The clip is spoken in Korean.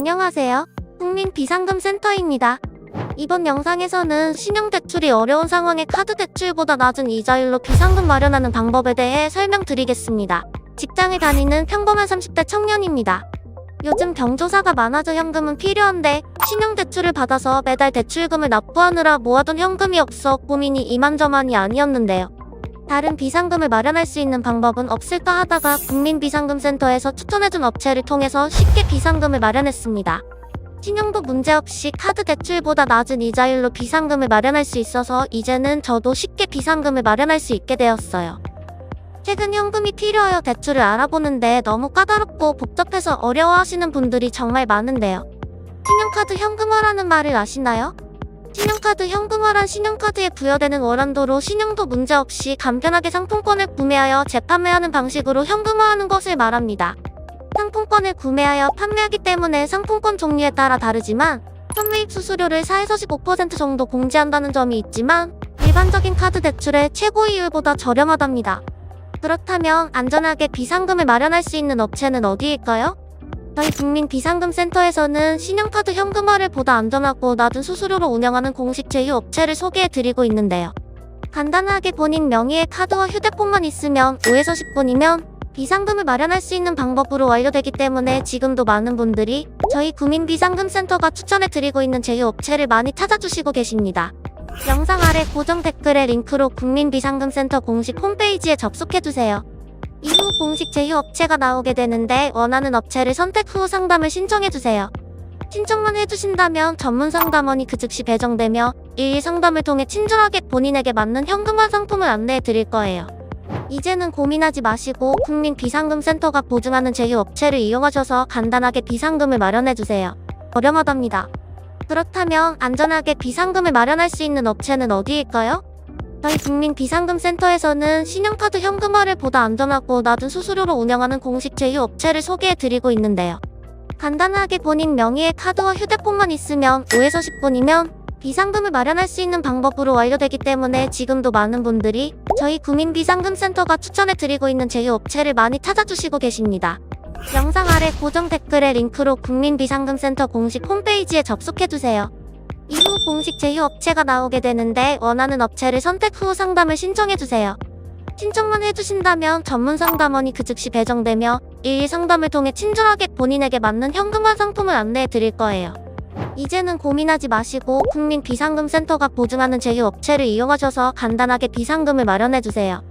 안녕하세요. 국민비상금센터입니다. 이번 영상에서는 신용대출이 어려운 상황에 카드 대출보다 낮은 이자율로 비상금 마련하는 방법에 대해 설명드리겠습니다. 직장에 다니는 평범한 30대 청년입니다. 요즘 경조사가 많아져 현금은 필요한데 신용대출을 받아서 매달 대출금을 납부하느라 모아둔 현금이 없어 고민이 이만저만이 아니었는데요. 다른 비상금을 마련할 수 있는 방법은 없을까 하다가 국민비상금센터에서 추천해준 업체를 통해서 쉽게 비상금을 마련했습니다. 신용도 문제없이 카드 대출보다 낮은 이자율로 비상금을 마련할 수 있어서 이제는 저도 쉽게 비상금을 마련할 수 있게 되었어요. 최근 현금이 필요하여 대출을 알아보는데 너무 까다롭고 복잡해서 어려워하시는 분들이 정말 많은데요. 신용카드 현금화라는 말을 아시나요? 신용카드 현금화란 신용카드에 부여되는 월한도로 신용도 문제없이 간편하게 상품권을 구매하여 재판매하는 방식으로 현금화하는 것을 말합니다. 상품권을 구매하여 판매하기 때문에 상품권 종류에 따라 다르지만 판매입 수수료를 4에서 15% 정도 공제한다는 점이 있지만 일반적인 카드 대출의 최고 이율보다 저렴하답니다. 그렇다면 안전하게 비상금을 마련할 수 있는 업체는 어디일까요? 저희 국민 비상금센터에서는 신용카드 현금화를 보다 안전하고 낮은 수수료로 운영하는 공식 제휴 업체를 소개해 드리고 있는데요. 간단하게 본인 명의의 카드와 휴대폰만 있으면 5에서 10분이면 비상금을 마련할 수 있는 방법으로 완료되기 때문에 지금도 많은 분들이 저희 국민비상금센터가 추천해 드리고 있는 제휴 업체를 많이 찾아주시고 계십니다. 영상 아래 고정 댓글에 링크로 국민비상금센터 공식 홈페이지에 접속해주세요. 이후 공식 제휴 업체가 나오게 되는데 원하는 업체를 선택 후 상담을 신청해주세요. 신청만 해주신다면 전문 상담원이 그 즉시 배정되며 일일 상담을 통해 친절하게 본인에게 맞는 현금화 상품을 안내해 드릴 거예요. 이제는 고민하지 마시고 국민 비상금센터가 보증하는 제휴 업체를 이용하셔서 간단하게 비상금을 마련해 주세요. 저렴하답니다. 그렇다면 안전하게 비상금을 마련할 수 있는 업체는 어디일까요? 저희 국민 비상금센터에서는 신용카드 현금화를 보다 안전하고 낮은 수수료로 운영하는 공식 제휴 업체를 소개해 드리고 있는데요. 간단하게 본인 명의의 카드와 휴대폰만 있으면 5에서 10분이면 비상금을 마련할 수 있는 방법으로 완료되기 때문에 지금도 많은 분들이 저희 국민비상금센터가 추천해 드리고 있는 제휴 업체를 많이 찾아주시고 계십니다. 영상 아래 고정 댓글에 링크로 국민비상금센터 공식 홈페이지에 접속해주세요. 이후 공식 제휴 업체가 나오게 되는데 원하는 업체를 선택 후 상담을 신청해주세요. 신청만 해주신다면 전문 상담원이 그 즉시 배정되며 일일 상담을 통해 친절하게 본인에게 맞는 현금화 상품을 안내해 드릴 거예요. 이제는 고민하지 마시고 국민 비상금센터가 보증하는 제휴 업체를 이용하셔서 간단하게 비상금을 마련해 주세요.